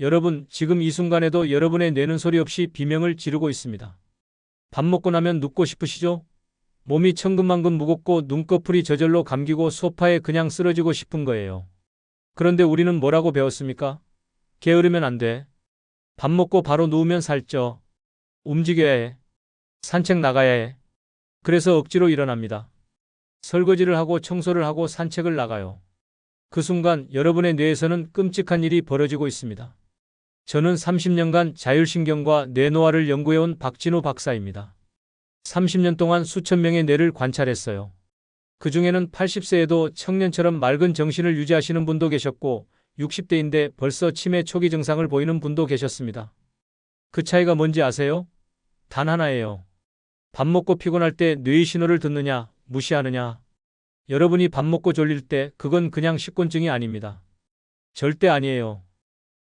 여러분, 지금 이 순간에도 여러분의 내는 소리 없이 비명을 지르고 있습니다. 밥 먹고 나면 눕고 싶으시죠? 몸이 천근만근 무겁고 눈꺼풀이 저절로 감기고 소파에 그냥 쓰러지고 싶은 거예요. 그런데 우리는 뭐라고 배웠습니까? 게으르면 안 돼. 밥 먹고 바로 누우면 살쪄. 움직여야 해. 산책 나가야 해. 그래서 억지로 일어납니다. 설거지를 하고 청소를 하고 산책을 나가요. 그 순간 여러분의 뇌에서는 끔찍한 일이 벌어지고 있습니다. 저는 30년간 자율신경과 뇌노화를 연구해온 박진우 박사입니다. 30년 동안 수천 명의 뇌를 관찰했어요. 그 중에는 80세에도 청년처럼 맑은 정신을 유지하시는 분도 계셨고 60대인데 벌써 치매 초기 증상을 보이는 분도 계셨습니다. 그 차이가 뭔지 아세요? 단 하나예요. 밥 먹고 피곤할 때 뇌의 신호를 듣느냐, 무시하느냐. 여러분이 밥 먹고 졸릴 때 그건 그냥 식곤증이 아닙니다. 절대 아니에요.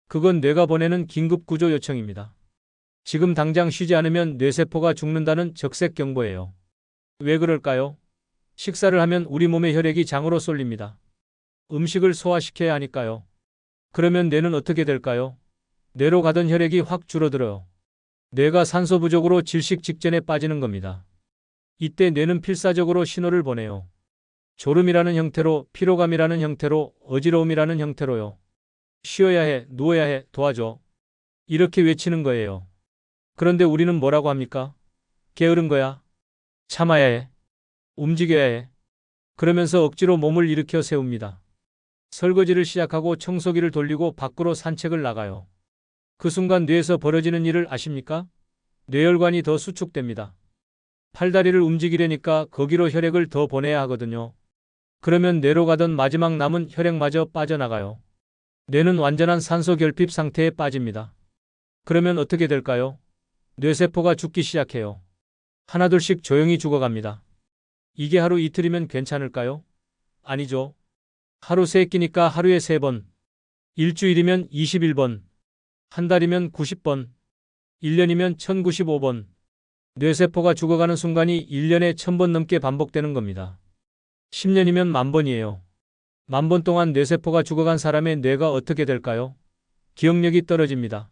그건 뇌가 보내는 긴급 구조 요청입니다. 지금 당장 쉬지 않으면 뇌세포가 죽는다는 적색 경보예요. 왜 그럴까요? 식사를 하면 우리 몸의 혈액이 장으로 쏠립니다. 음식을 소화시켜야 하니까요. 그러면 뇌는 어떻게 될까요? 뇌로 가던 혈액이 확 줄어들어요. 뇌가 산소 부족으로 질식 직전에 빠지는 겁니다. 이때 뇌는 필사적으로 신호를 보내요. 졸음이라는 형태로, 피로감이라는 형태로, 어지러움이라는 형태로요. 쉬어야 해, 누워야 해, 도와줘. 이렇게 외치는 거예요. 그런데 우리는 뭐라고 합니까? 게으른 거야. 참아야 해. 움직여야 해. 그러면서 억지로 몸을 일으켜 세웁니다. 설거지를 시작하고 청소기를 돌리고 밖으로 산책을 나가요. 그 순간 뇌에서 벌어지는 일을 아십니까? 뇌혈관이 더 수축됩니다. 팔다리를 움직이려니까 거기로 혈액을 더 보내야 하거든요. 그러면 뇌로 가던 마지막 남은 혈액마저 빠져나가요. 뇌는 완전한 산소 결핍 상태에 빠집니다. 그러면 어떻게 될까요? 뇌세포가 죽기 시작해요. 하나둘씩 조용히 죽어갑니다. 이게 하루 이틀이면 괜찮을까요? 아니죠. 하루 세 끼니까 하루에 세 번. 일주일이면 21번. 한 달이면 90번. 1년이면 1095번. 뇌세포가 죽어가는 순간이 1년에 1000번 넘게 반복되는 겁니다. 10년이면 만 번이에요. 만 번 동안 뇌세포가 죽어간 사람의 뇌가 어떻게 될까요? 기억력이 떨어집니다.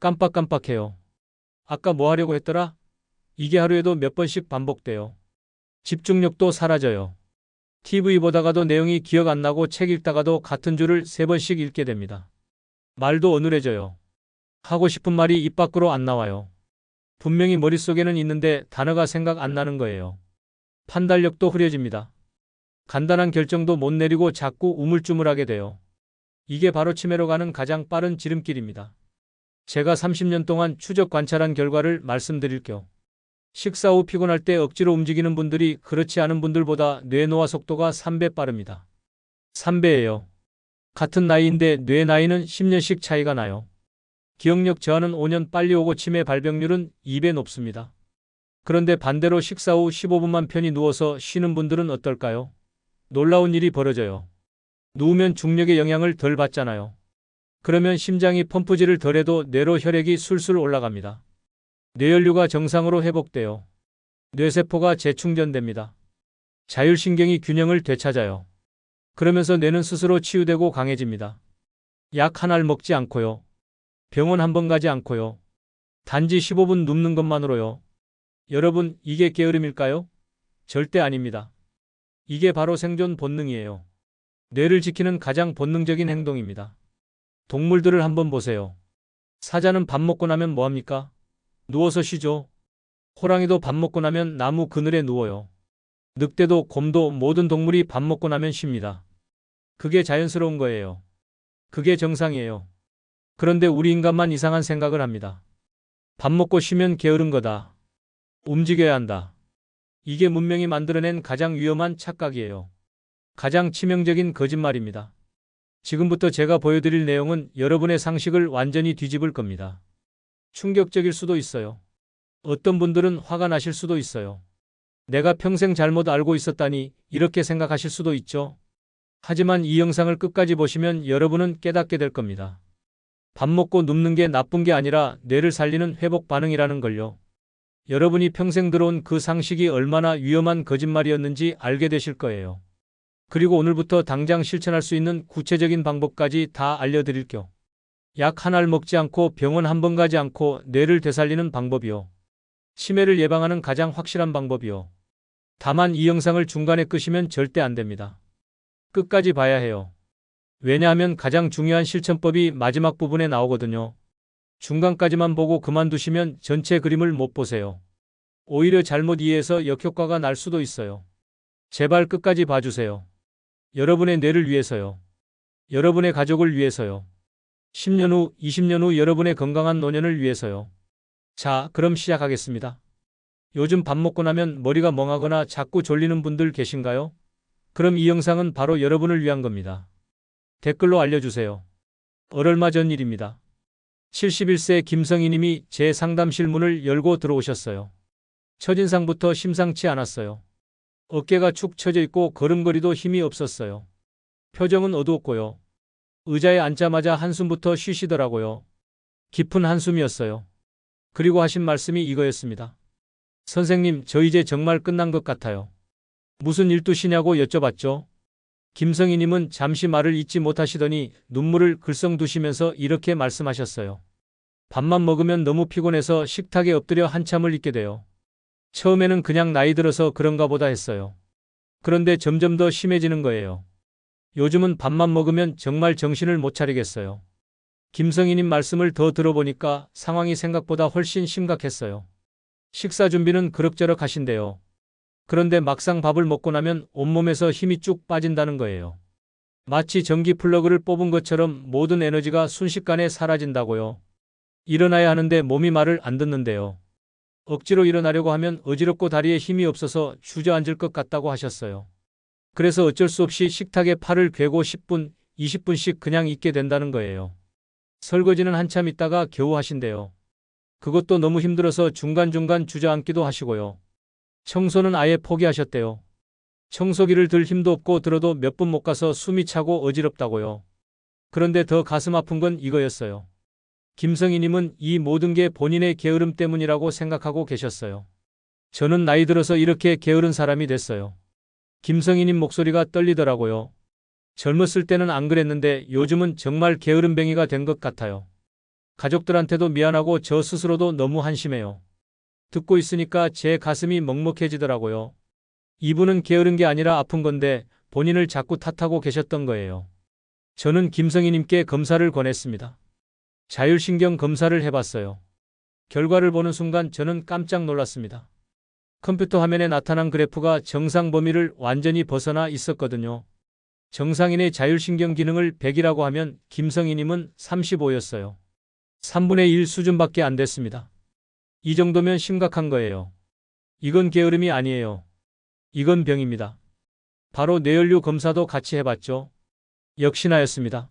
깜빡깜빡해요. 아까 뭐 하려고 했더라? 이게 하루에도 몇 번씩 반복돼요. 집중력도 사라져요. TV 보다가도 내용이 기억 안 나고 책 읽다가도 같은 줄을 세 번씩 읽게 됩니다. 말도 어눌해져요. 하고 싶은 말이 입 밖으로 안 나와요. 분명히 머릿속에는 있는데 단어가 생각 안 나는 거예요. 판단력도 흐려집니다. 간단한 결정도 못 내리고 자꾸 우물쭈물하게 돼요. 이게 바로 치매로 가는 가장 빠른 지름길입니다. 제가 30년 동안 추적 관찰한 결과를 말씀드릴게요. 식사 후 피곤할 때 억지로 움직이는 분들이 그렇지 않은 분들보다 뇌노화 속도가 3배 빠릅니다. 3배예요. 같은 나이인데 뇌 나이는 10년씩 차이가 나요. 기억력 저하는 5년 빨리 오고 치매 발병률은 2배 높습니다. 그런데 반대로 식사 후 15분만 편히 누워서 쉬는 분들은 어떨까요? 놀라운 일이 벌어져요. 누우면 중력의 영향을 덜 받잖아요. 그러면 심장이 펌프질을 덜해도 뇌로 혈액이 술술 올라갑니다. 뇌연류가 정상으로 회복돼요. 뇌세포가 재충전됩니다. 자율신경이 균형을 되찾아요. 그러면서 뇌는 스스로 치유되고 강해집니다. 약 하나를 먹지 않고요. 병원 한 번 가지 않고요. 단지 15분 눕는 것만으로요. 여러분, 이게 게으름일까요? 절대 아닙니다. 이게 바로 생존 본능이에요. 뇌를 지키는 가장 본능적인 행동입니다. 동물들을 한번 보세요. 사자는 밥 먹고 나면 뭐합니까? 누워서 쉬죠. 호랑이도 밥 먹고 나면 나무 그늘에 누워요. 늑대도 곰도 모든 동물이 밥 먹고 나면 쉽니다. 그게 자연스러운 거예요. 그게 정상이에요. 그런데 우리 인간만 이상한 생각을 합니다. 밥 먹고 쉬면 게으른 거다. 움직여야 한다. 이게 문명이 만들어낸 가장 위험한 착각이에요. 가장 치명적인 거짓말입니다. 지금부터 제가 보여드릴 내용은 여러분의 상식을 완전히 뒤집을 겁니다. 충격적일 수도 있어요. 어떤 분들은 화가 나실 수도 있어요. 내가 평생 잘못 알고 있었다니 이렇게 생각하실 수도 있죠. 하지만 이 영상을 끝까지 보시면 여러분은 깨닫게 될 겁니다. 밥 먹고 눕는 게 나쁜 게 아니라 뇌를 살리는 회복 반응이라는 걸요. 여러분이 평생 들어온 그 상식이 얼마나 위험한 거짓말이었는지 알게 되실 거예요. 그리고 오늘부터 당장 실천할 수 있는 구체적인 방법까지 다 알려드릴게요. 약 한 알 먹지 않고 병원 한 번 가지 않고 뇌를 되살리는 방법이요. 치매를 예방하는 가장 확실한 방법이요. 다만 이 영상을 중간에 끄시면 절대 안 됩니다. 끝까지 봐야 해요. 왜냐하면 가장 중요한 실천법이 마지막 부분에 나오거든요. 중간까지만 보고 그만두시면 전체 그림을 못 보세요. 오히려 잘못 이해해서 역효과가 날 수도 있어요. 제발 끝까지 봐주세요. 여러분의 뇌를 위해서요. 여러분의 가족을 위해서요. 10년 후, 20년 후 여러분의 건강한 노년을 위해서요. 자, 그럼 시작하겠습니다. 요즘 밥 먹고 나면 머리가 멍하거나 자꾸 졸리는 분들 계신가요? 그럼 이 영상은 바로 여러분을 위한 겁니다. 댓글로 알려주세요. 얼마 전 일입니다. 71세 김성희님이 제 상담실 문을 열고 들어오셨어요. 첫인상부터 심상치 않았어요. 어깨가 축 처져 있고 걸음걸이도 힘이 없었어요. 표정은 어두웠고요. 의자에 앉자마자 한숨부터 쉬시더라고요. 깊은 한숨이었어요. 그리고 하신 말씀이 이거였습니다. 선생님, 저 이제 정말 끝난 것 같아요. 무슨 일두시냐고 여쭤봤죠. 김성희님은 잠시 말을 잇지 못하시더니 눈물을 글썽 두시면서 이렇게 말씀하셨어요. 밥만 먹으면 너무 피곤해서 식탁에 엎드려 한참을 있게 돼요. 처음에는 그냥 나이 들어서 그런가 보다 했어요. 그런데 점점 더 심해지는 거예요. 요즘은 밥만 먹으면 정말 정신을 못 차리겠어요. 김성희님 말씀을 더 들어보니까 상황이 생각보다 훨씬 심각했어요. 식사 준비는 그럭저럭 하신대요. 그런데 막상 밥을 먹고 나면 온몸에서 힘이 쭉 빠진다는 거예요. 마치 전기 플러그를 뽑은 것처럼 모든 에너지가 순식간에 사라진다고요. 일어나야 하는데 몸이 말을 안 듣는데요. 억지로 일어나려고 하면 어지럽고 다리에 힘이 없어서 주저앉을 것 같다고 하셨어요. 그래서 어쩔 수 없이 식탁에 팔을 괴고 10분, 20분씩 그냥 있게 된다는 거예요. 설거지는 한참 있다가 겨우 하신대요. 그것도 너무 힘들어서 중간중간 주저앉기도 하시고요. 청소는 아예 포기하셨대요. 청소기를 들 힘도 없고 들어도 몇 분 못 가서 숨이 차고 어지럽다고요. 그런데 더 가슴 아픈 건 이거였어요. 김성희님은 이 모든 게 본인의 게으름 때문이라고 생각하고 계셨어요. 저는 나이 들어서 이렇게 게으른 사람이 됐어요. 김성희님 목소리가 떨리더라고요. 젊었을 때는 안 그랬는데 요즘은 정말 게으름뱅이가 된 것 같아요. 가족들한테도 미안하고 저 스스로도 너무 한심해요. 듣고 있으니까 제 가슴이 먹먹해지더라고요. 이분은 게으른 게 아니라 아픈 건데 본인을 자꾸 탓하고 계셨던 거예요. 저는 김성희님께 검사를 권했습니다. 자율신경 검사를 해봤어요. 결과를 보는 순간 저는 깜짝 놀랐습니다. 컴퓨터 화면에 나타난 그래프가 정상 범위를 완전히 벗어나 있었거든요. 정상인의 자율신경 기능을 100이라고 하면 김성희님은 35였어요. 3분의 1 수준밖에 안 됐습니다. 이 정도면 심각한 거예요. 이건 게으름이 아니에요. 이건 병입니다. 바로 뇌연류 검사도 같이 해봤죠. 역시나였습니다.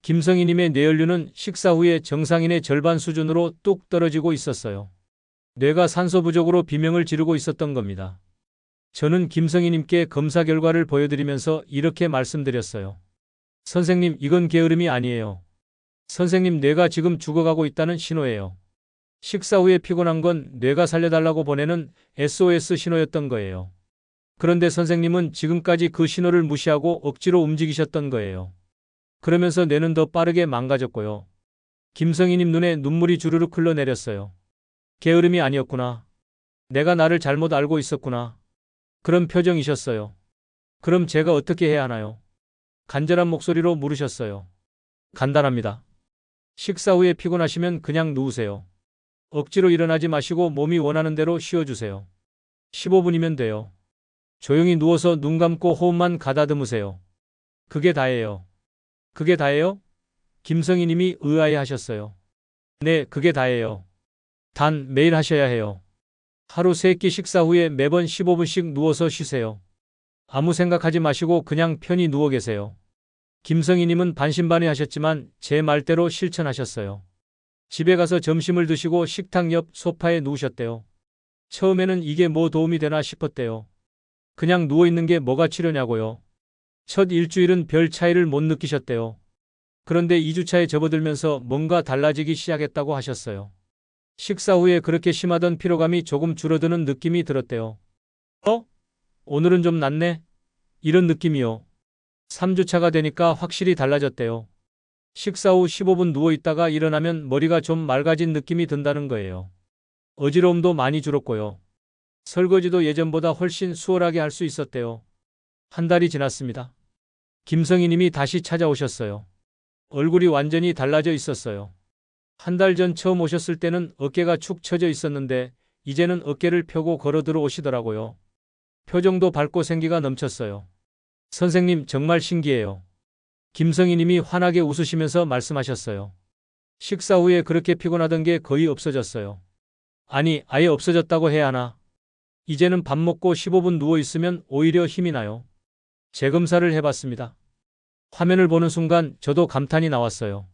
김성희님의 뇌연류는 식사 후에 정상인의 절반 수준으로 뚝 떨어지고 있었어요. 뇌가 산소 부족으로 비명을 지르고 있었던 겁니다. 저는 김성희님께 검사 결과를 보여드리면서 이렇게 말씀드렸어요. 선생님, 이건 게으름이 아니에요. 선생님, 뇌가 지금 죽어가고 있다는 신호예요. 식사 후에 피곤한 건 뇌가 살려달라고 보내는 SOS 신호였던 거예요. 그런데 선생님은 지금까지 그 신호를 무시하고 억지로 움직이셨던 거예요. 그러면서 뇌는 더 빠르게 망가졌고요. 김성희님 눈에 눈물이 주르륵 흘러내렸어요. 게으름이 아니었구나. 내가 나를 잘못 알고 있었구나. 그런 표정이셨어요. 그럼 제가 어떻게 해야 하나요? 간절한 목소리로 물으셨어요. 간단합니다. 식사 후에 피곤하시면 그냥 누우세요. 억지로 일어나지 마시고 몸이 원하는 대로 쉬어주세요. 15분이면 돼요. 조용히 누워서 눈 감고 호흡만 가다듬으세요. 그게 다예요. 그게 다예요? 김성희 님이 의아해 하셨어요. 네, 그게 다예요. 단 매일 하셔야 해요. 하루 세끼 식사 후에 매번 15분씩 누워서 쉬세요. 아무 생각하지 마시고 그냥 편히 누워 계세요. 김성희 님은 반신반의 하셨지만 제 말대로 실천하셨어요. 집에 가서 점심을 드시고 식탁 옆 소파에 누우셨대요. 처음에는 이게 뭐 도움이 되나 싶었대요. 그냥 누워있는 게 뭐가 치료냐고요. 첫 일주일은 별 차이를 못 느끼셨대요. 그런데 2주차에 접어들면서 뭔가 달라지기 시작했다고 하셨어요. 식사 후에 그렇게 심하던 피로감이 조금 줄어드는 느낌이 들었대요. 어? 오늘은 좀 낫네? 이런 느낌이요. 3주차가 되니까 확실히 달라졌대요. 식사 후 15분 누워 있다가 일어나면 머리가 좀 맑아진 느낌이 든다는 거예요. 어지러움도 많이 줄었고요. 설거지도 예전보다 훨씬 수월하게 할 수 있었대요. 한 달이 지났습니다. 김성희 님이 다시 찾아오셨어요. 얼굴이 완전히 달라져 있었어요. 한 달 전 처음 오셨을 때는 어깨가 축 처져 있었는데 이제는 어깨를 펴고 걸어 들어오시더라고요. 표정도 밝고 생기가 넘쳤어요. 선생님 정말 신기해요. 김성희 님이 환하게 웃으시면서 말씀하셨어요. 식사 후에 그렇게 피곤하던 게 거의 없어졌어요. 아니, 아예 없어졌다고 해야 하나? 이제는 밥 먹고 15분 누워 있으면 오히려 힘이 나요. 재검사를 해봤습니다. 화면을 보는 순간 저도 감탄이 나왔어요.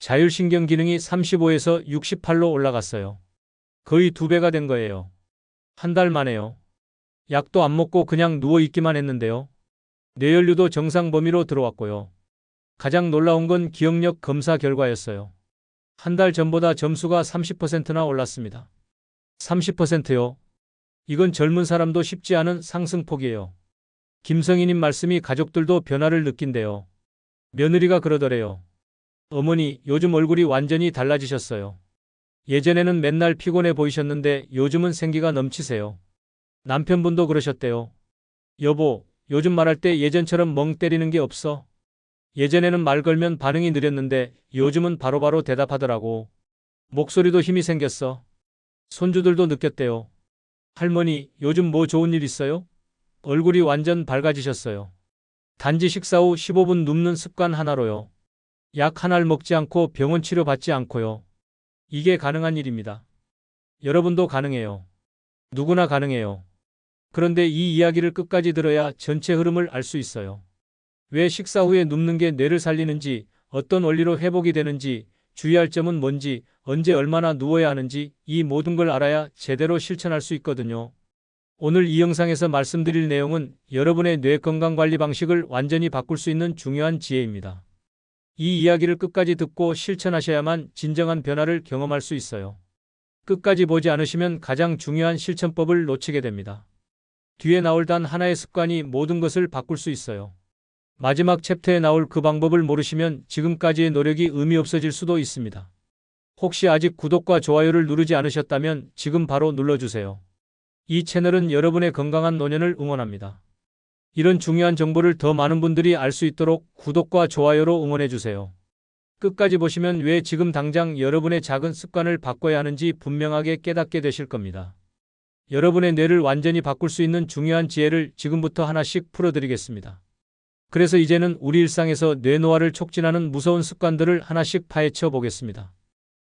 자율신경 기능이 35에서 68로 올라갔어요. 거의 두 배가 된 거예요. 한 달 만에요. 약도 안 먹고 그냥 누워 있기만 했는데요. 뇌연류도 정상 범위로 들어왔고요. 가장 놀라운 건 기억력 검사 결과였어요. 한 달 전보다 점수가 30%나 올랐습니다. 30%요? 이건 젊은 사람도 쉽지 않은 상승폭이에요. 김성희님 말씀이 가족들도 변화를 느낀대요. 며느리가 그러더래요. 어머니, 요즘 얼굴이 완전히 달라지셨어요. 예전에는 맨날 피곤해 보이셨는데 요즘은 생기가 넘치세요. 남편분도 그러셨대요. 여보, 요즘 말할 때 예전처럼 멍 때리는 게 없어. 예전에는 말 걸면 반응이 느렸는데 요즘은 바로 바로 대답하더라고. 목소리도 힘이 생겼어. 손주들도 느꼈대요. 할머니, 요즘 뭐 좋은 일 있어요? 얼굴이 완전 밝아지셨어요. 단지 식사 후 15분 눕는 습관 하나로요. 약 하나를 먹지 않고 병원 치료 받지 않고요. 이게 가능한 일입니다. 여러분도 가능해요. 누구나 가능해요. 그런데 이 이야기를 끝까지 들어야 전체 흐름을 알 수 있어요. 왜 식사 후에 눕는 게 뇌를 살리는지, 어떤 원리로 회복이 되는지, 주의할 점은 뭔지, 언제 얼마나 누워야 하는지 이 모든 걸 알아야 제대로 실천할 수 있거든요. 오늘 이 영상에서 말씀드릴 내용은 여러분의 뇌 건강 관리 방식을 완전히 바꿀 수 있는 중요한 지혜입니다. 이 이야기를 끝까지 듣고 실천하셔야만 진정한 변화를 경험할 수 있어요. 끝까지 보지 않으시면 가장 중요한 실천법을 놓치게 됩니다. 뒤에 나올 단 하나의 습관이 모든 것을 바꿀 수 있어요. 마지막 챕터에 나올 그 방법을 모르시면 지금까지의 노력이 의미 없어질 수도 있습니다. 혹시 아직 구독과 좋아요를 누르지 않으셨다면 지금 바로 눌러주세요. 이 채널은 여러분의 건강한 노년을 응원합니다. 이런 중요한 정보를 더 많은 분들이 알 수 있도록 구독과 좋아요로 응원해주세요. 끝까지 보시면 왜 지금 당장 여러분의 작은 습관을 바꿔야 하는지 분명하게 깨닫게 되실 겁니다. 여러분의 뇌를 완전히 바꿀 수 있는 중요한 지혜를 지금부터 하나씩 풀어드리겠습니다. 그래서 이제는 우리 일상에서 뇌노화를 촉진하는 무서운 습관들을 하나씩 파헤쳐 보겠습니다.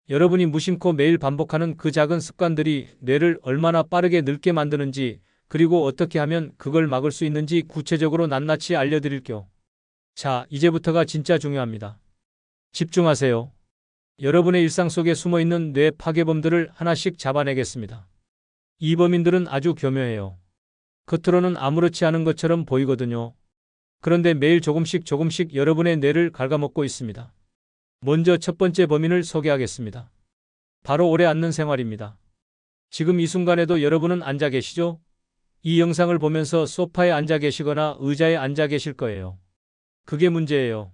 여러분이 무심코 매일 반복하는 그 작은 습관들이 뇌를 얼마나 빠르게 늙게 만드는지 그리고 어떻게 하면 그걸 막을 수 있는지 구체적으로 낱낱이 알려드릴게요. 자, 이제부터가 진짜 중요합니다. 집중하세요. 여러분의 일상 속에 숨어 있는 뇌 파괴범들을 하나씩 잡아내겠습니다. 이 범인들은 아주 교묘해요. 겉으로는 아무렇지 않은 것처럼 보이거든요. 그런데 매일 조금씩 조금씩 여러분의 뇌를 갉아먹고 있습니다. 먼저 첫 번째 범인을 소개하겠습니다. 바로 오래 앉는 생활입니다. 지금 이 순간에도 여러분은 앉아 계시죠? 이 영상을 보면서 소파에 앉아 계시거나 의자에 앉아 계실 거예요. 그게 문제예요.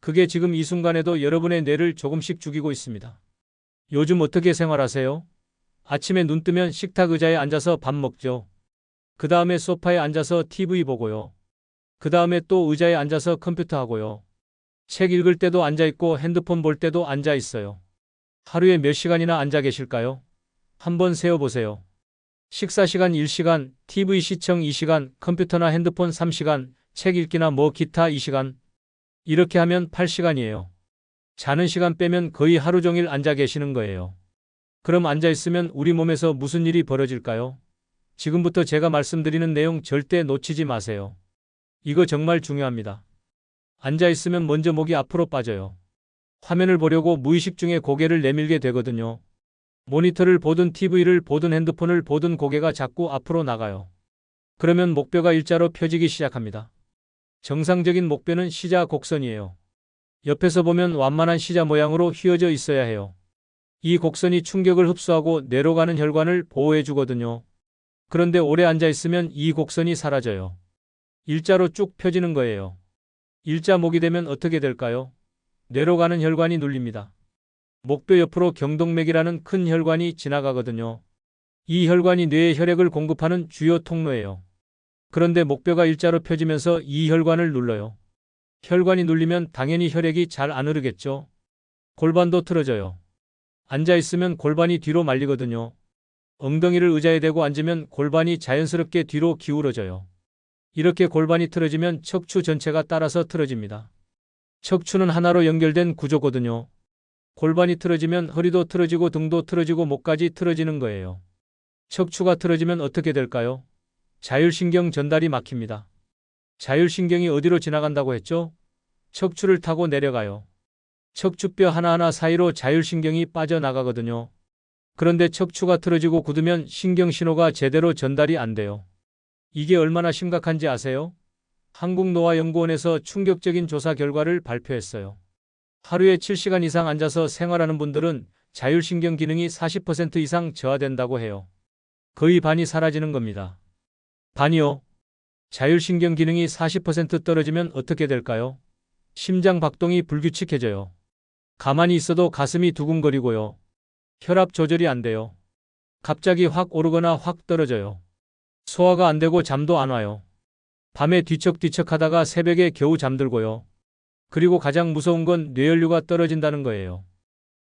그게 지금 이 순간에도 여러분의 뇌를 조금씩 죽이고 있습니다. 요즘 어떻게 생활하세요? 아침에 눈 뜨면 식탁 의자에 앉아서 밥 먹죠. 그 다음에 소파에 앉아서 TV 보고요. 그 다음에 또 의자에 앉아서 컴퓨터 하고요. 책 읽을 때도 앉아 있고 핸드폰 볼 때도 앉아 있어요. 하루에 몇 시간이나 앉아 계실까요? 한번 세어보세요. 식사 시간 1시간, TV 시청 2시간, 컴퓨터나 핸드폰 3시간, 책 읽기나 뭐 기타 2시간. 이렇게 하면 8시간이에요. 자는 시간 빼면 거의 하루 종일 앉아 계시는 거예요. 그럼 앉아 있으면 우리 몸에서 무슨 일이 벌어질까요? 지금부터 제가 말씀드리는 내용 절대 놓치지 마세요. 이거 정말 중요합니다. 앉아 있으면 먼저 목이 앞으로 빠져요. 화면을 보려고 무의식 중에 고개를 내밀게 되거든요. 모니터를 보든 TV를 보든 핸드폰을 보든 고개가 자꾸 앞으로 나가요. 그러면 목뼈가 일자로 펴지기 시작합니다. 정상적인 목뼈는 시자 곡선이에요. 옆에서 보면 완만한 시자 모양으로 휘어져 있어야 해요. 이 곡선이 충격을 흡수하고 뇌로 가는 혈관을 보호해 주거든요. 그런데 오래 앉아 있으면 이 곡선이 사라져요. 일자로 쭉 펴지는 거예요. 일자 목이 되면 어떻게 될까요? 뇌로 가는 혈관이 눌립니다. 목뼈 옆으로 경동맥이라는 큰 혈관이 지나가거든요. 이 혈관이 뇌에 혈액을 공급하는 주요 통로예요. 그런데 목뼈가 일자로 펴지면서 이 혈관을 눌러요. 혈관이 눌리면 당연히 혈액이 잘 안 흐르겠죠. 골반도 틀어져요. 앉아 있으면 골반이 뒤로 말리거든요. 엉덩이를 의자에 대고 앉으면 골반이 자연스럽게 뒤로 기울어져요. 이렇게 골반이 틀어지면 척추 전체가 따라서 틀어집니다. 척추는 하나로 연결된 구조거든요. 골반이 틀어지면 허리도 틀어지고 등도 틀어지고 목까지 틀어지는 거예요. 척추가 틀어지면 어떻게 될까요? 자율신경 전달이 막힙니다. 자율신경이 어디로 지나간다고 했죠? 척추를 타고 내려가요. 척추뼈 하나하나 사이로 자율신경이 빠져나가거든요. 그런데 척추가 틀어지고 굳으면 신경신호가 제대로 전달이 안 돼요. 이게 얼마나 심각한지 아세요? 한국노화연구원에서 충격적인 조사 결과를 발표했어요. 하루에 7시간 이상 앉아서 생활하는 분들은 자율신경 기능이 40% 이상 저하된다고 해요. 거의 반이 사라지는 겁니다. 반이요? 자율신경 기능이 40% 떨어지면 어떻게 될까요? 심장 박동이 불규칙해져요. 가만히 있어도 가슴이 두근거리고요. 혈압 조절이 안 돼요. 갑자기 확 오르거나 확 떨어져요. 소화가 안 되고 잠도 안 와요. 밤에 뒤척뒤척 하다가 새벽에 겨우 잠들고요. 그리고 가장 무서운 건 뇌연류가 떨어진다는 거예요.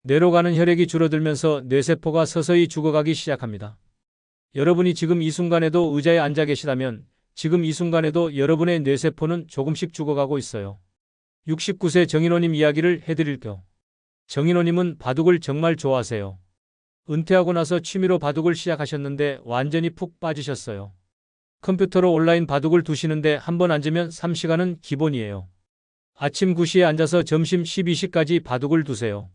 뇌로 가는 혈액이 줄어들면서 뇌세포가 서서히 죽어가기 시작합니다. 여러분이 지금 이 순간에도 의자에 앉아 계시다면 지금 이 순간에도 여러분의 뇌세포는 조금씩 죽어가고 있어요. 69세 정인호님 이야기를 해드릴게요. 정인호님은 바둑을 정말 좋아하세요. 은퇴하고 나서 취미로 바둑을 시작하셨는데 완전히 푹 빠지셨어요. 컴퓨터로 온라인 바둑을 두시는데 한 번 앉으면 3시간은 기본이에요. 아침 9시에 앉아서 점심 12시까지 바둑을 두세요.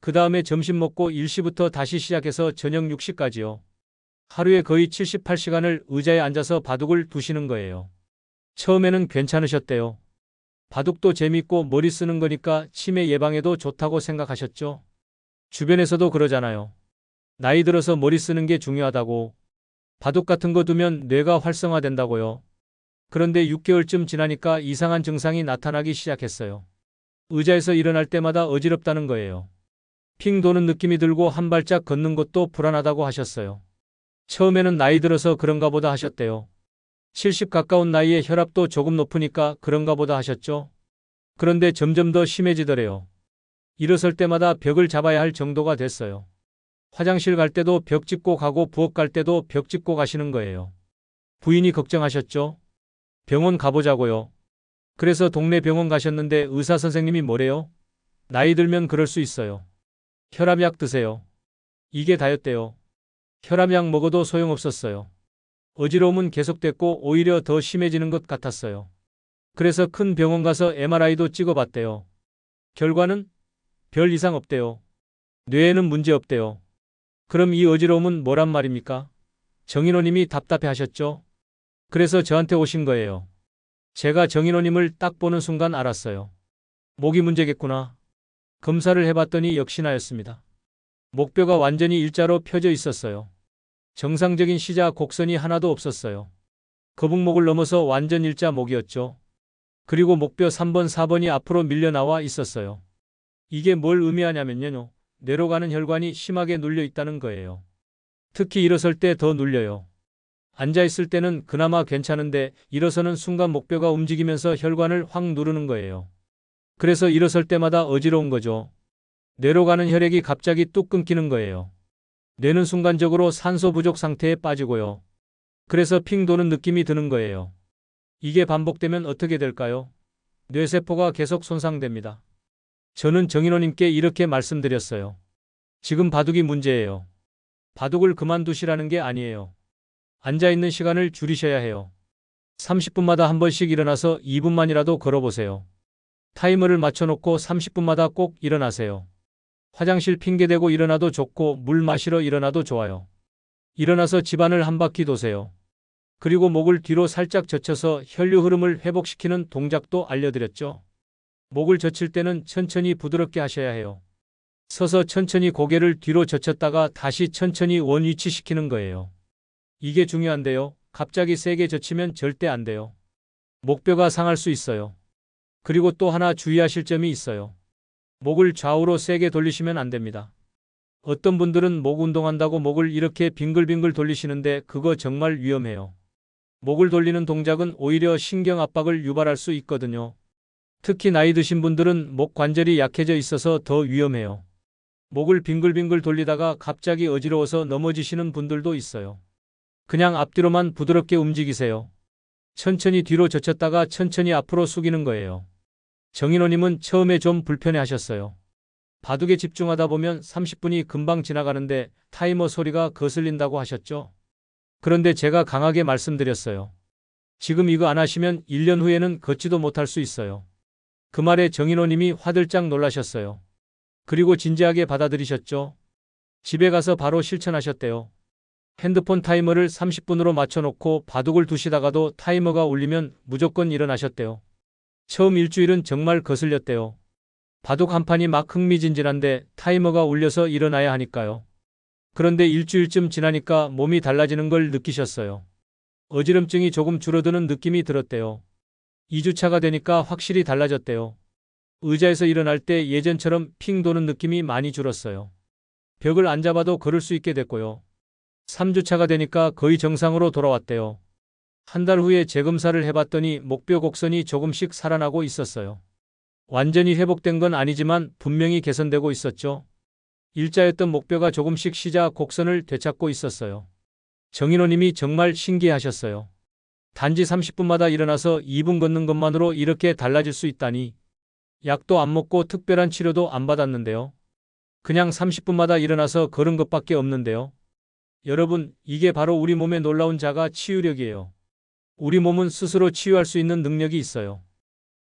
그 다음에 점심 먹고 1시부터 다시 시작해서 저녁 6시까지요. 하루에 거의 78시간을 의자에 앉아서 바둑을 두시는 거예요. 처음에는 괜찮으셨대요. 바둑도 재밌고 머리 쓰는 거니까 치매 예방에도 좋다고 생각하셨죠? 주변에서도 그러잖아요. 나이 들어서 머리 쓰는 게 중요하다고. 바둑 같은 거 두면 뇌가 활성화된다고요. 그런데 6개월쯤 지나니까 이상한 증상이 나타나기 시작했어요. 의자에서 일어날 때마다 어지럽다는 거예요. 핑 도는 느낌이 들고 한 발짝 걷는 것도 불안하다고 하셨어요. 처음에는 나이 들어서 그런가 보다 하셨대요. 70 가까운 나이에 혈압도 조금 높으니까 그런가 보다 하셨죠. 그런데 점점 더 심해지더래요. 일어설 때마다 벽을 잡아야 할 정도가 됐어요. 화장실 갈 때도 벽 짚고 가고 부엌 갈 때도 벽 짚고 가시는 거예요. 부인이 걱정하셨죠? 병원 가보자고요. 그래서 동네 병원 가셨는데 의사 선생님이 뭐래요? 나이 들면 그럴 수 있어요. 혈압약 드세요. 이게 다였대요. 혈압약 먹어도 소용없었어요. 어지러움은 계속됐고 오히려 더 심해지는 것 같았어요. 그래서 큰 병원 가서 MRI도 찍어봤대요. 결과는 별 이상 없대요. 뇌에는 문제 없대요. 그럼 이 어지러움은 뭐란 말입니까? 정인호님이 답답해 하셨죠? 그래서 저한테 오신 거예요. 제가 정인호님을 딱 보는 순간 알았어요. 목이 문제겠구나. 검사를 해봤더니 역시나였습니다. 목뼈가 완전히 일자로 펴져 있었어요. 정상적인 시자 곡선이 하나도 없었어요. 거북목을 넘어서 완전 일자 목이었죠. 그리고 목뼈 3번, 4번이 앞으로 밀려나와 있었어요. 이게 뭘 의미하냐면요. 뇌로 가는 혈관이 심하게 눌려 있다는 거예요. 특히 일어설 때 더 눌려요. 앉아 있을 때는 그나마 괜찮은데 일어서는 순간 목뼈가 움직이면서 혈관을 확 누르는 거예요. 그래서 일어설 때마다 어지러운 거죠. 뇌로 가는 혈액이 갑자기 뚝 끊기는 거예요. 뇌는 순간적으로 산소 부족 상태에 빠지고요. 그래서 핑 도는 느낌이 드는 거예요. 이게 반복되면 어떻게 될까요? 뇌세포가 계속 손상됩니다. 저는 정인호님께 이렇게 말씀드렸어요. 지금 바둑이 문제예요. 바둑을 그만두시라는 게 아니에요. 앉아있는 시간을 줄이셔야 해요. 30분마다 한 번씩 일어나서 2분만이라도 걸어보세요. 타이머를 맞춰놓고 30분마다 꼭 일어나세요. 화장실 핑계대고 일어나도 좋고 물 마시러 일어나도 좋아요. 일어나서 집안을 한 바퀴 도세요. 그리고 목을 뒤로 살짝 젖혀서 혈류 흐름을 회복시키는 동작도 알려드렸죠. 목을 젖힐 때는 천천히 부드럽게 하셔야 해요. 서서 천천히 고개를 뒤로 젖혔다가 다시 천천히 원위치 시키는 거예요. 이게 중요한데요. 갑자기 세게 젖히면 절대 안 돼요. 목뼈가 상할 수 있어요. 그리고 또 하나 주의하실 점이 있어요. 목을 좌우로 세게 돌리시면 안 됩니다. 어떤 분들은 목 운동한다고 목을 이렇게 빙글빙글 돌리시는데 그거 정말 위험해요. 목을 돌리는 동작은 오히려 신경 압박을 유발할 수 있거든요. 특히 나이 드신 분들은 목 관절이 약해져 있어서 더 위험해요. 목을 빙글빙글 돌리다가 갑자기 어지러워서 넘어지시는 분들도 있어요. 그냥 앞뒤로만 부드럽게 움직이세요. 천천히 뒤로 젖혔다가 천천히 앞으로 숙이는 거예요. 정인호님은 처음에 좀 불편해 하셨어요. 바둑에 집중하다 보면 30분이 금방 지나가는데 타이머 소리가 거슬린다고 하셨죠? 그런데 제가 강하게 말씀드렸어요. 지금 이거 안 하시면 1년 후에는 걷지도 못할 수 있어요. 그 말에 정인호님이 화들짝 놀라셨어요. 그리고 진지하게 받아들이셨죠? 집에 가서 바로 실천하셨대요. 핸드폰 타이머를 30분으로 맞춰놓고 바둑을 두시다가도 타이머가 울리면 무조건 일어나셨대요. 처음 일주일은 정말 거슬렸대요. 바둑 한 판이 막 흥미진진한데 타이머가 울려서 일어나야 하니까요. 그런데 일주일쯤 지나니까 몸이 달라지는 걸 느끼셨어요. 어지럼증이 조금 줄어드는 느낌이 들었대요. 2주차가 되니까 확실히 달라졌대요. 의자에서 일어날 때 예전처럼 핑 도는 느낌이 많이 줄었어요. 벽을 안 잡아도 걸을 수 있게 됐고요. 3주차가 되니까 거의 정상으로 돌아왔대요. 한 달 후에 재검사를 해봤더니 목뼈 곡선이 조금씩 살아나고 있었어요. 완전히 회복된 건 아니지만 분명히 개선되고 있었죠. 일자였던 목뼈가 조금씩 시자 곡선을 되찾고 있었어요. 정인호님이 정말 신기하셨어요. 단지 30분마다 일어나서 2분 걷는 것만으로 이렇게 달라질 수 있다니. 약도 안 먹고 특별한 치료도 안 받았는데요. 그냥 30분마다 일어나서 걸은 것밖에 없는데요. 여러분, 이게 바로 우리 몸의 놀라운 자가 치유력이에요. 우리 몸은 스스로 치유할 수 있는 능력이 있어요.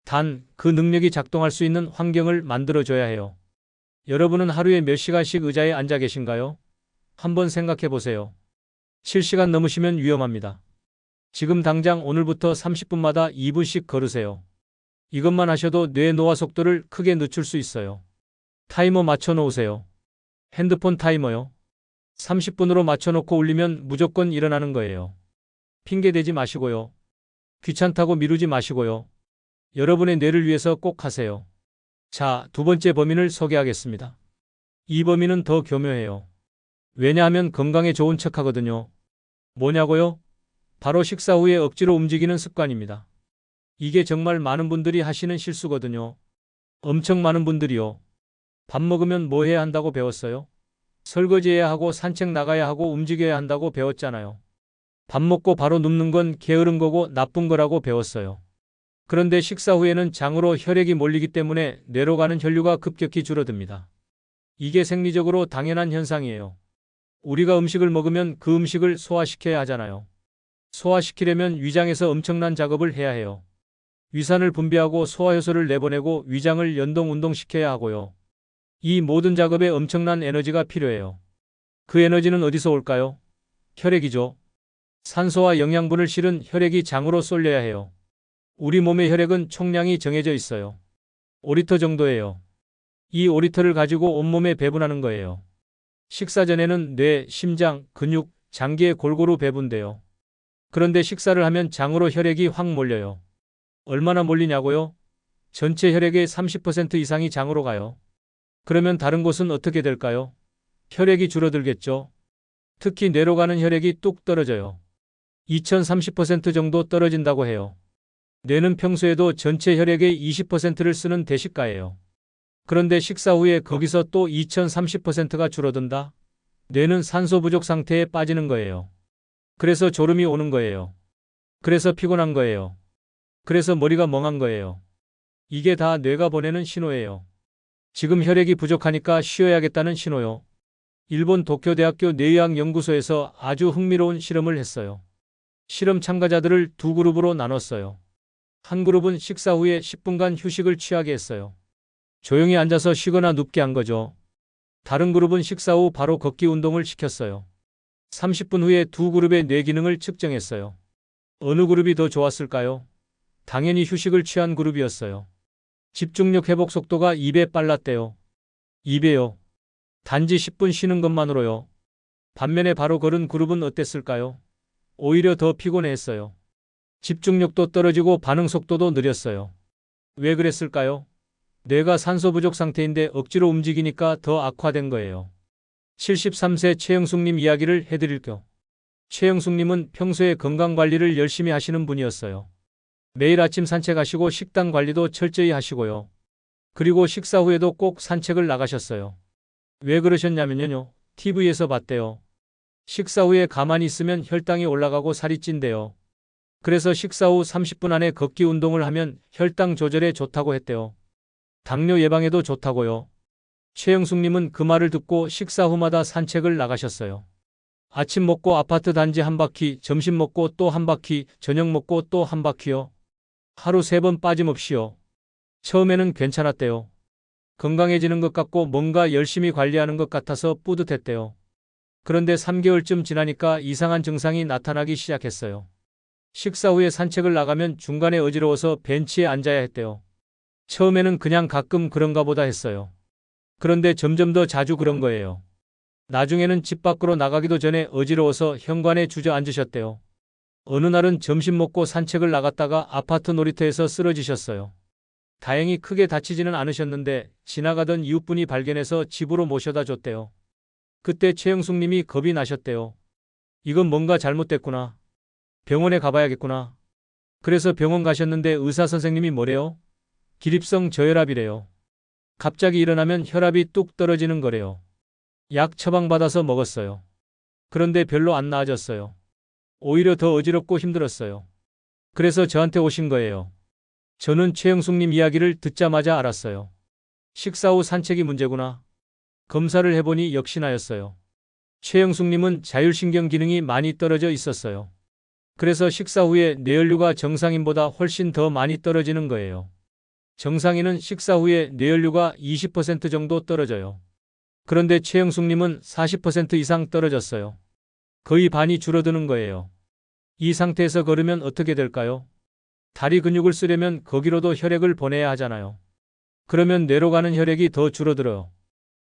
단, 그 능력이 작동할 수 있는 환경을 만들어줘야 해요. 여러분은 하루에 몇 시간씩 의자에 앉아 계신가요? 한번 생각해 보세요. 7시간 넘으시면 위험합니다. 지금 당장 오늘부터 30분마다 2분씩 걸으세요. 이것만 하셔도 뇌 노화 속도를 크게 늦출 수 있어요. 타이머 맞춰 놓으세요. 핸드폰 타이머요. 30분으로 맞춰 놓고 울리면 무조건 일어나는 거예요. 핑계 대지 마시고요. 귀찮다고 미루지 마시고요. 여러분의 뇌를 위해서 꼭 하세요. 자, 두 번째 범인을 소개하겠습니다. 이 범인은 더 교묘해요. 왜냐하면 건강에 좋은 척 하거든요. 뭐냐고요? 바로 식사 후에 억지로 움직이는 습관입니다. 이게 정말 많은 분들이 하시는 실수거든요. 엄청 많은 분들이요. 밥 먹으면 뭐 해야 한다고 배웠어요? 설거지해야 하고 산책 나가야 하고 움직여야 한다고 배웠잖아요. 밥 먹고 바로 눕는 건 게으른 거고 나쁜 거라고 배웠어요. 그런데 식사 후에는 장으로 혈액이 몰리기 때문에 뇌로 가는 혈류가 급격히 줄어듭니다. 이게 생리적으로 당연한 현상이에요. 우리가 음식을 먹으면 그 음식을 소화시켜야 하잖아요. 소화시키려면 위장에서 엄청난 작업을 해야 해요. 위산을 분비하고 소화효소를 내보내고 위장을 연동 운동시켜야 하고요. 이 모든 작업에 엄청난 에너지가 필요해요. 그 에너지는 어디서 올까요? 혈액이죠. 산소와 영양분을 실은 혈액이 장으로 쏠려야 해요. 우리 몸의 혈액은 총량이 정해져 있어요. 5리터 정도예요. 이 5리터를 가지고 온몸에 배분하는 거예요. 식사 전에는 뇌, 심장, 근육, 장기에 골고루 배분돼요. 그런데 식사를 하면 장으로 혈액이 확 몰려요. 얼마나 몰리냐고요? 전체 혈액의 30% 이상이 장으로 가요. 그러면 다른 곳은 어떻게 될까요? 혈액이 줄어들겠죠. 특히 뇌로 가는 혈액이 뚝 떨어져요. 2030% 정도 떨어진다고 해요. 뇌는 평소에도 전체 혈액의 20%를 쓰는 대식가예요. 그런데 식사 후에 거기서 또 2030%가 줄어든다? 뇌는 산소 부족 상태에 빠지는 거예요. 그래서 졸음이 오는 거예요. 그래서 피곤한 거예요. 그래서 머리가 멍한 거예요. 이게 다 뇌가 보내는 신호예요. 지금 혈액이 부족하니까 쉬어야겠다는 신호요. 일본 도쿄대학교 뇌의학 연구소에서 아주 흥미로운 실험을 했어요. 실험 참가자들을 두 그룹으로 나눴어요. 한 그룹은 식사 후에 10분간 휴식을 취하게 했어요. 조용히 앉아서 쉬거나 눕게 한 거죠. 다른 그룹은 식사 후 바로 걷기 운동을 시켰어요. 30분 후에 두 그룹의 뇌 기능을 측정했어요. 어느 그룹이 더 좋았을까요? 당연히 휴식을 취한 그룹이었어요. 집중력 회복 속도가 2배 빨랐대요. 2배요. 단지 10분 쉬는 것만으로요. 반면에 바로 걸은 그룹은 어땠을까요? 오히려 더 피곤했어요. 집중력도 떨어지고 반응 속도도 느렸어요. 왜 그랬을까요? 뇌가 산소 부족 상태인데 억지로 움직이니까 더 악화된 거예요. 73세 최영숙님 이야기를 해드릴게요. 최영숙님은 평소에 건강 관리를 열심히 하시는 분이었어요. 매일 아침 산책하시고 식단 관리도 철저히 하시고요. 그리고 식사 후에도 꼭 산책을 나가셨어요. 왜 그러셨냐면요. TV에서 봤대요. 식사 후에 가만히 있으면 혈당이 올라가고 살이 찐대요. 그래서 식사 후 30분 안에 걷기 운동을 하면 혈당 조절에 좋다고 했대요. 당뇨 예방에도 좋다고요. 최영숙님은 그 말을 듣고 식사 후마다 산책을 나가셨어요. 아침 먹고 아파트 단지 한 바퀴, 점심 먹고 또 한 바퀴, 저녁 먹고 또 한 바퀴요. 하루 세 번 빠짐없이요. 처음에는 괜찮았대요. 건강해지는 것 같고 뭔가 열심히 관리하는 것 같아서 뿌듯했대요. 그런데 3개월쯤 지나니까 이상한 증상이 나타나기 시작했어요. 식사 후에 산책을 나가면 중간에 어지러워서 벤치에 앉아야 했대요. 처음에는 그냥 가끔 그런가 보다 했어요. 그런데 점점 더 자주 그런 거예요. 나중에는 집 밖으로 나가기도 전에 어지러워서 현관에 주저앉으셨대요. 어느 날은 점심 먹고 산책을 나갔다가 아파트 놀이터에서 쓰러지셨어요. 다행히 크게 다치지는 않으셨는데 지나가던 이웃분이 발견해서 집으로 모셔다 줬대요. 그때 최영숙 님이 겁이 나셨대요. 이건 뭔가 잘못됐구나. 병원에 가봐야겠구나. 그래서 병원 가셨는데 의사 선생님이 뭐래요? 기립성 저혈압이래요. 갑자기 일어나면 혈압이 뚝 떨어지는 거래요. 약 처방받아서 먹었어요. 그런데 별로 안 나아졌어요. 오히려 더 어지럽고 힘들었어요. 그래서 저한테 오신 거예요. 저는 최영숙님 이야기를 듣자마자 알았어요. 식사 후 산책이 문제구나. 검사를 해보니 역시나였어요. 최영숙님은 자율신경 기능이 많이 떨어져 있었어요. 그래서 식사 후에 뇌연류가 정상인보다 훨씬 더 많이 떨어지는 거예요. 정상인은 식사 후에 뇌연류가 20% 정도 떨어져요. 그런데 최영숙님은 40% 이상 떨어졌어요. 거의 반이 줄어드는 거예요. 이 상태에서 걸으면 어떻게 될까요? 다리 근육을 쓰려면 거기로도 혈액을 보내야 하잖아요. 그러면 뇌로 가는 혈액이 더 줄어들어요.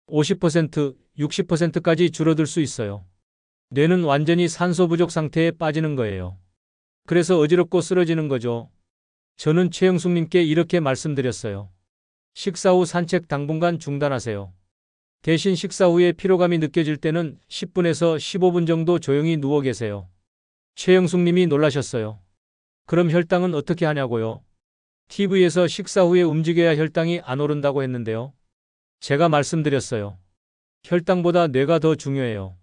50%, 60%까지 줄어들 수 있어요. 뇌는 완전히 산소 부족 상태에 빠지는 거예요. 그래서 어지럽고 쓰러지는 거죠. 저는 최영숙님께 이렇게 말씀드렸어요. 식사 후 산책 당분간 중단하세요. 대신 식사 후에 피로감이 느껴질 때는 10분에서 15분 정도 조용히 누워 계세요. 최영숙님이 놀라셨어요. 그럼 혈당은 어떻게 하냐고요? TV에서 식사 후에 움직여야 혈당이 안 오른다고 했는데요. 제가 말씀드렸어요. 혈당보다 뇌가 더 중요해요.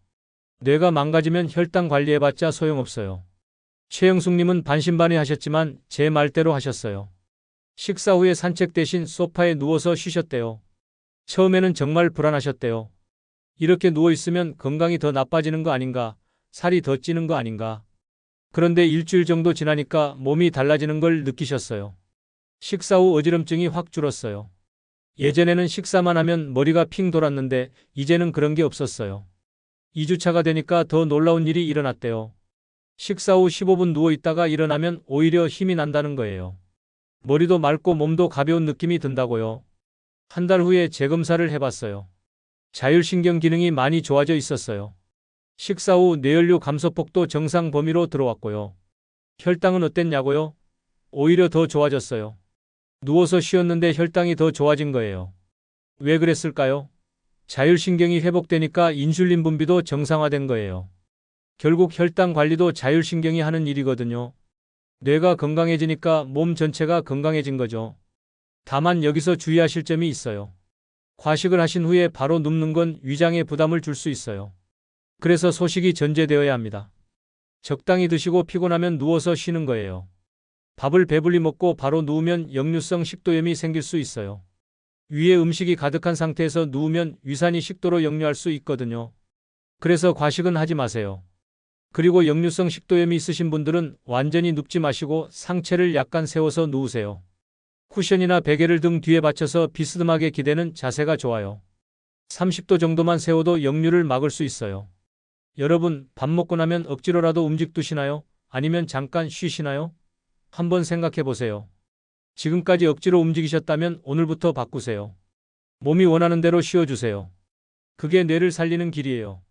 뇌가 망가지면 혈당 관리해봤자 소용없어요. 최영숙님은 반신반의 하셨지만 제 말대로 하셨어요. 식사 후에 산책 대신 소파에 누워서 쉬셨대요. 처음에는 정말 불안하셨대요. 이렇게 누워있으면 건강이 더 나빠지는 거 아닌가, 살이 더 찌는 거 아닌가. 그런데 일주일 정도 지나니까 몸이 달라지는 걸 느끼셨어요. 식사 후 어지럼증이 확 줄었어요. 예전에는 식사만 하면 머리가 핑 돌았는데 이제는 그런 게 없었어요. 2주차가 되니까 더 놀라운 일이 일어났대요. 식사 후 15분 누워 있다가 일어나면 오히려 힘이 난다는 거예요. 머리도 맑고 몸도 가벼운 느낌이 든다고요. 한 달 후에 재검사를 해봤어요. 자율신경 기능이 많이 좋아져 있었어요. 식사 후 뇌연류 감소폭도 정상 범위로 들어왔고요. 혈당은 어땠냐고요? 오히려 더 좋아졌어요. 누워서 쉬었는데 혈당이 더 좋아진 거예요. 왜 그랬을까요? 자율신경이 회복되니까 인슐린 분비도 정상화된 거예요. 결국 혈당 관리도 자율신경이 하는 일이거든요. 뇌가 건강해지니까 몸 전체가 건강해진 거죠. 다만 여기서 주의하실 점이 있어요. 과식을 하신 후에 바로 눕는 건 위장에 부담을 줄 수 있어요. 그래서 소식이 전제되어야 합니다. 적당히 드시고 피곤하면 누워서 쉬는 거예요. 밥을 배불리 먹고 바로 누우면 역류성 식도염이 생길 수 있어요. 위에 음식이 가득한 상태에서 누우면 위산이 식도로 역류할 수 있거든요. 그래서 과식은 하지 마세요. 그리고 역류성 식도염이 있으신 분들은 완전히 눕지 마시고 상체를 약간 세워서 누우세요. 쿠션이나 베개를 등 뒤에 받쳐서 비스듬하게 기대는 자세가 좋아요. 30도 정도만 세워도 역류를 막을 수 있어요. 여러분, 밥 먹고 나면 억지로라도 움직 두시나요? 아니면 잠깐 쉬시나요? 한번 생각해 보세요. 지금까지 억지로 움직이셨다면 오늘부터 바꾸세요. 몸이 원하는 대로 쉬어주세요. 그게 뇌를 살리는 길이에요.